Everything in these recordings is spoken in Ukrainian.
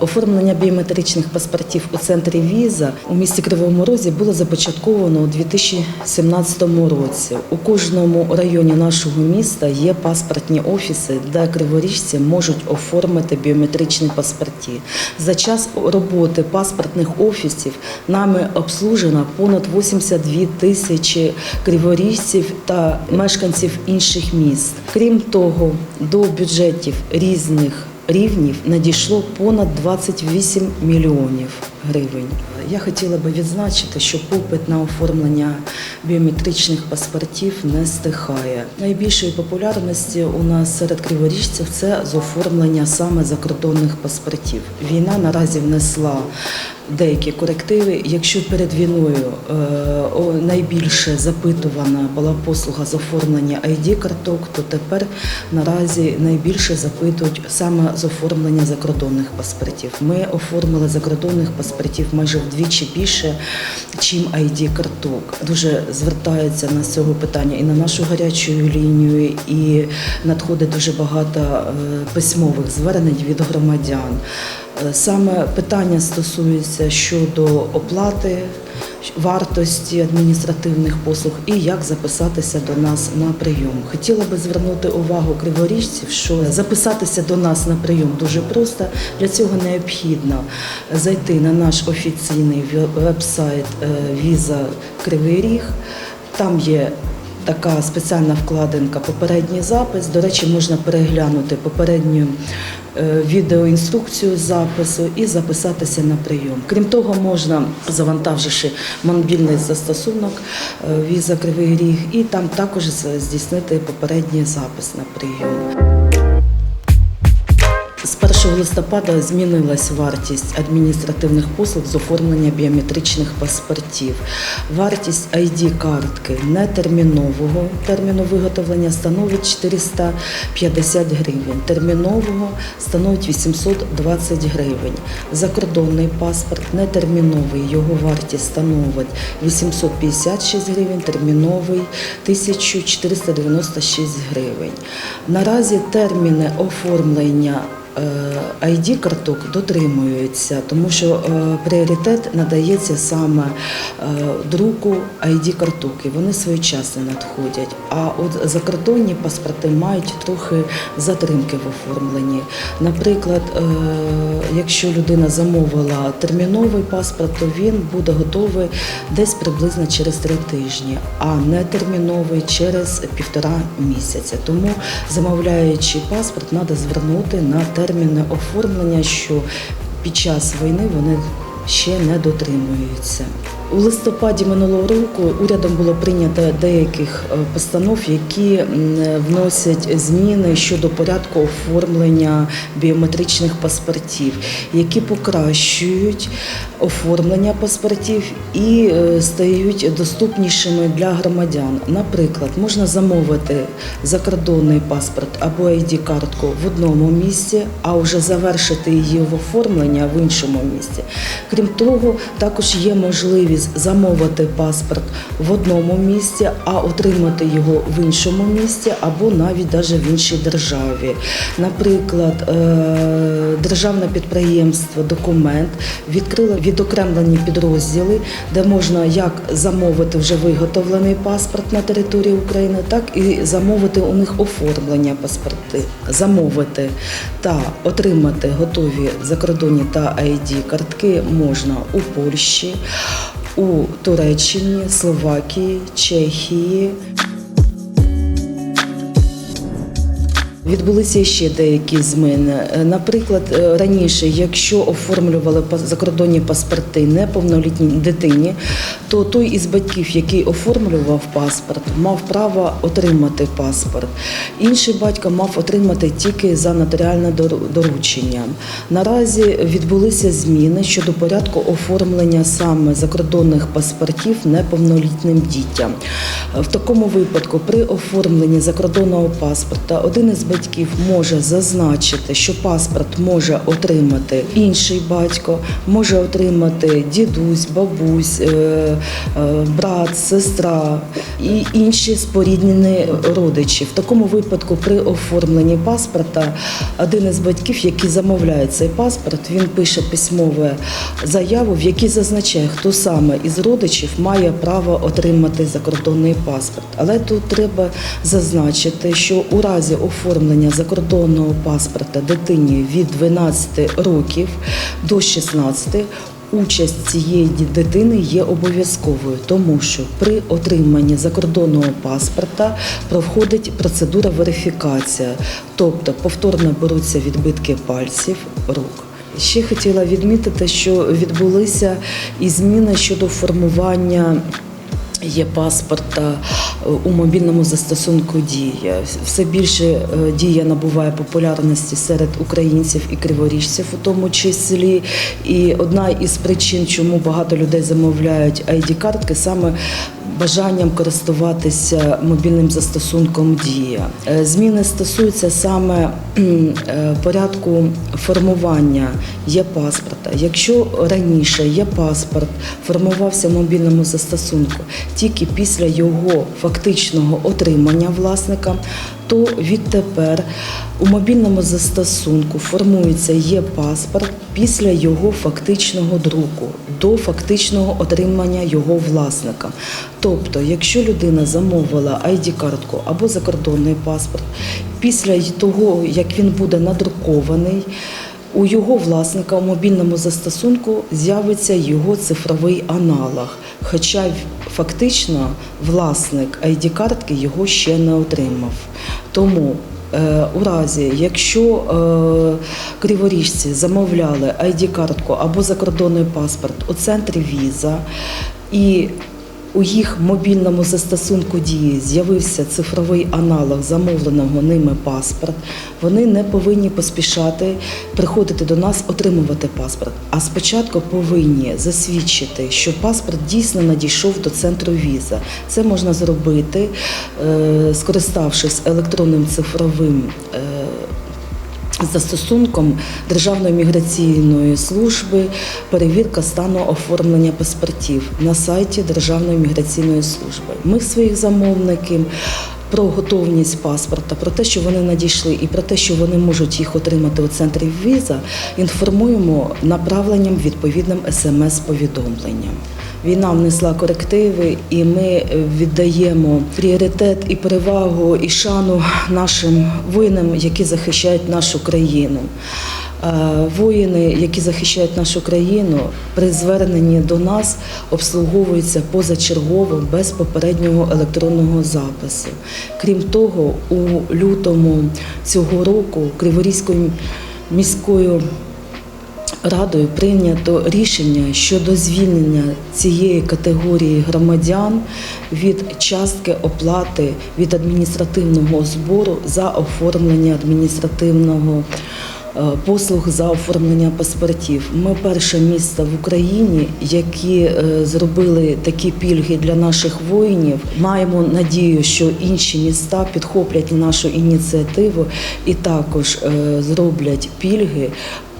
Оформлення біометричних паспортів у центрі віза у місті Кривому Розі було започатковано у 2017 році. У кожному районі нашого міста є паспортні офіси, де криворіжці можуть оформити біометричні паспорти. За час роботи паспортних офісів нами обслужено понад 82 тисячі криворіжців та мешканців інших міст. Крім того, до бюджетів різних рівнів надійшло понад 28 мільйонів гривень. Я хотіла би відзначити, що попит на оформлення біометричних паспортів не стихає. Найбільшої популярності у нас серед криворіжців це з оформлення саме закордонних паспортів. Війна наразі внесла деякі корективи. Якщо перед війною е, найбільше запитувана була послуга з оформлення id карток, то тепер наразі найбільше запитують саме з оформлення закордонних паспортів. Ми оформили закордонних паспортів майже вдвічі більше, чим id карток. Дуже звертаються на цього питання і на нашу гарячу лінію, і надходить дуже багато е, письмових звернень від громадян. Е, Саме питання стосується щодо оплати вартості адміністративних послуг і як записатися до нас на прийом. Хотіла би звернути увагу криворіжців, що записатися до нас на прийом дуже просто. Для цього необхідно зайти на наш офіційний веб-сайт е, Віза Кривий Ріг. Там є така спеціальна вкладинка Попередній запис. До речі, можна переглянути попередню відеоінструкцію запису і записатися на прийом. Крім того, можна, завантаживши мобільний застосунок е, Віза Кривий Ріг, і там також здійснити попередній запис на прийом. З 1 листопада змінилась вартість адміністративних послуг з оформлення біометричних паспортів. Вартість ID-картки нетермінового терміну виготовлення становить 450 гривень, термінового становить 820 гривень. Закордонний паспорт нетерміновий, його вартість становить 856 гривень, терміновий 1496 гривень. Наразі терміни оформлення ID карток дотримуються, тому що е, пріоритет надається саме е, друку ID карток, і вони своєчасно надходять. А от закордонні паспорти мають трохи затримки в оформленні. Наприклад, е, якщо людина замовила терміновий паспорт, то він буде готовий десь приблизно через три тижні, а не терміновий через півтора місяця. Тому замовляючи паспорт, треба звернути на терміни оформлення, що під час війни вони ще не дотримуються. У листопаді минулого року урядом було прийнято деяких е, постанов, які вносять зміни щодо порядку оформлення біометричних паспортів, які покращують оформлення паспортів і е, стають доступнішими для громадян. Наприклад, можна замовити закордонний паспорт або ID-картку в одному місці, а вже завершити її в оформлення в іншому місці. Крім того, також є можливість замовити паспорт в одному місці, а отримати його в іншому місці або навіть навіть в іншій державі. Наприклад, е, державне підприємство Документ відкрило відокремлені підрозділи, де можна як замовити вже виготовлений паспорт на території України, так і замовити у них оформлення паспорти, замовити та отримати готові закордонні та ID картки можна у Польщі, у Туреччині, Словакії, Чехії. Відбулися ще деякі зміни. Е, Наприклад, е, раніше, якщо оформлювали закордонні паспорти неповнолітній дитині, то той із батьків, який оформлював паспорт, мав право отримати паспорт. Інший батько мав отримати тільки за нотаріальне доручення. Наразі відбулися зміни щодо порядку оформлення саме закордонних паспортів неповнолітнім дітям. Е, В такому випадку при оформленні закордонного паспорта один із батьків батьків може зазначити, що паспорт може отримати інший батько, може отримати дідусь, бабусь, е, е, брат, сестра і інші споріднені родичі. В такому випадку при оформленні паспорта один із батьків, який замовляє цей паспорт, він пише письмову заяву, в якій зазначає, хто саме із родичів має право отримати закордонний паспорт. Але тут треба зазначити, що у разі оформлення закордонного паспорта дитині від 12 років до 16 Участь цієї дитини є обов'язковою, тому що при отриманні закордонного паспорта проходить процедура верифікація, тобто повторно беруться відбитки пальців рук. Ще хотіла відмітити, що відбулися і зміни щодо формування Є паспорта у мобільному застосунку Дія. Все більше е, дія набуває популярності серед українців і криворіжців, у тому числі. І одна із причин, чому багато людей замовляють id картки саме бажанням користуватися мобільним застосунком Дія. Е, Зміни стосуються саме е, порядку формування є паспорта. Якщо раніше є паспорт формувався в мобільному застосунку тільки після його фактичного отримання власника, то відтепер у мобільному застосунку формується є паспорт після його фактичного друку до фактичного отримання його власника. Тобто, якщо людина замовила ID-картку або закордонний паспорт, після того як він буде надрукований. У його власника у мобільному застосунку з'явиться його цифровий аналог, хоча фактично власник ID-картки його ще не отримав. Тому е, у разі, якщо е, криворіжці замовляли ID-картку або закордонний паспорт у центрі віза і у їх мобільному застосунку дії з'явився цифровий аналог замовленого ними паспорт. Вони не повинні поспішати приходити до нас отримувати паспорт. А спочатку повинні засвідчити, що паспорт дійсно надійшов до центру віза. Це можна зробити, е, скориставшись електронним цифровим. Е, Застосунком Державної міграційної служби перевірка стану оформлення паспортів на сайті Державної міграційної служби. Ми своїх замовників про готовність паспорта, про те, що вони надійшли, і про те, що вони можуть їх отримати у центрі віза, інформуємо направленням відповідним смс-повідомленням. Війна внесла корективи, і ми віддаємо пріоритет і перевагу і шану нашим воїнам, які захищають нашу країну. Е, Воїни, які захищають нашу країну, при зверненні до нас обслуговуються позачергово без попереднього електронного запису. Крім того, у лютому цього року Криворізькою міською Радою прийнято рішення щодо звільнення цієї категорії громадян від частки оплати від адміністративного збору за оформлення адміністративного е, послуг за оформлення паспортів. Ми перше місто в Україні, які е, зробили такі пільги для наших воїнів. Маємо надію, що інші міста підхоплять нашу ініціативу і також е, зроблять пільги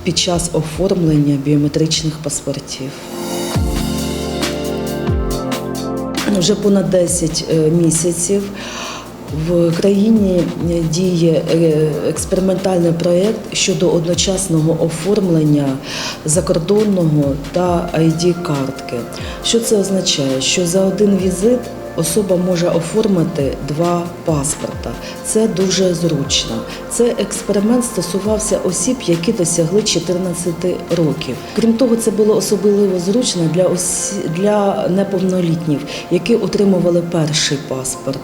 під час оформлення біометричних паспортів. Вже понад 10 е, місяців в країні діє е, експериментальний проєкт щодо одночасного оформлення закордонного та ID-картки. Що це означає? Що за один візит особа може оформити два паспорта. Це дуже зручно. Це експеримент стосувався осіб, які досягли 14 років. Крім того, це було особливо зручно для осі... для неповнолітніх, які отримували перший паспорт.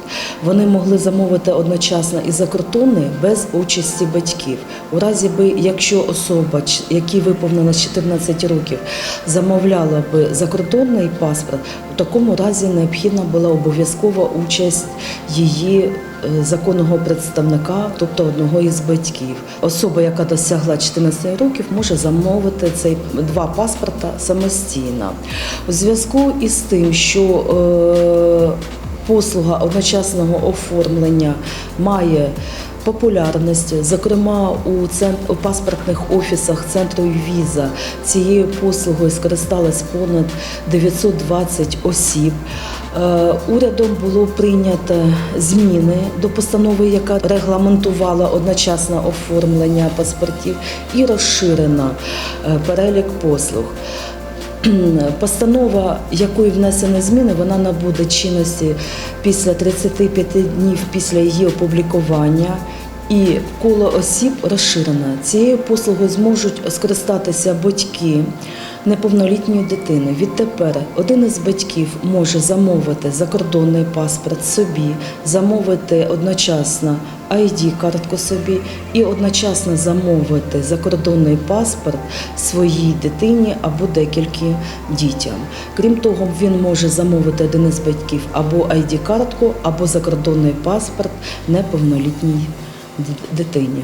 Вони могли замовити одночасно і закордонний без участі батьків. У разі би, якщо особа, якій виповнилось 14 років, замовляла би закордонний паспорт, такому разі необхідна була обов'язкова участь її е, законного представника, тобто одного із батьків. Особа, яка досягла 14 років, може замовити цей два паспорта самостійно. У зв'язку із тим, що е, послуга одночасного оформлення має популярності. Зокрема, у, цент... у паспортних офісах центру віза цією послугою скористалось понад 920 осіб. Е, Урядом було прийнято зміни до постанови, яка регламентувала одночасне оформлення паспортів, і розширено е, перелік послуг. Постанова, якою внесені зміни, вона набуде чинності після 35 днів після її опублікування. І коло осіб розширено. Цією послугою зможуть скористатися батьки неповнолітньої дитини. Відтепер один із батьків може замовити закордонний паспорт собі, замовити одночасно ID-картку собі і одночасно замовити закордонний паспорт своїй дитині або декілька дітям. Крім того, він може замовити один із батьків або ID-картку, або закордонний паспорт неповнолітній дитині.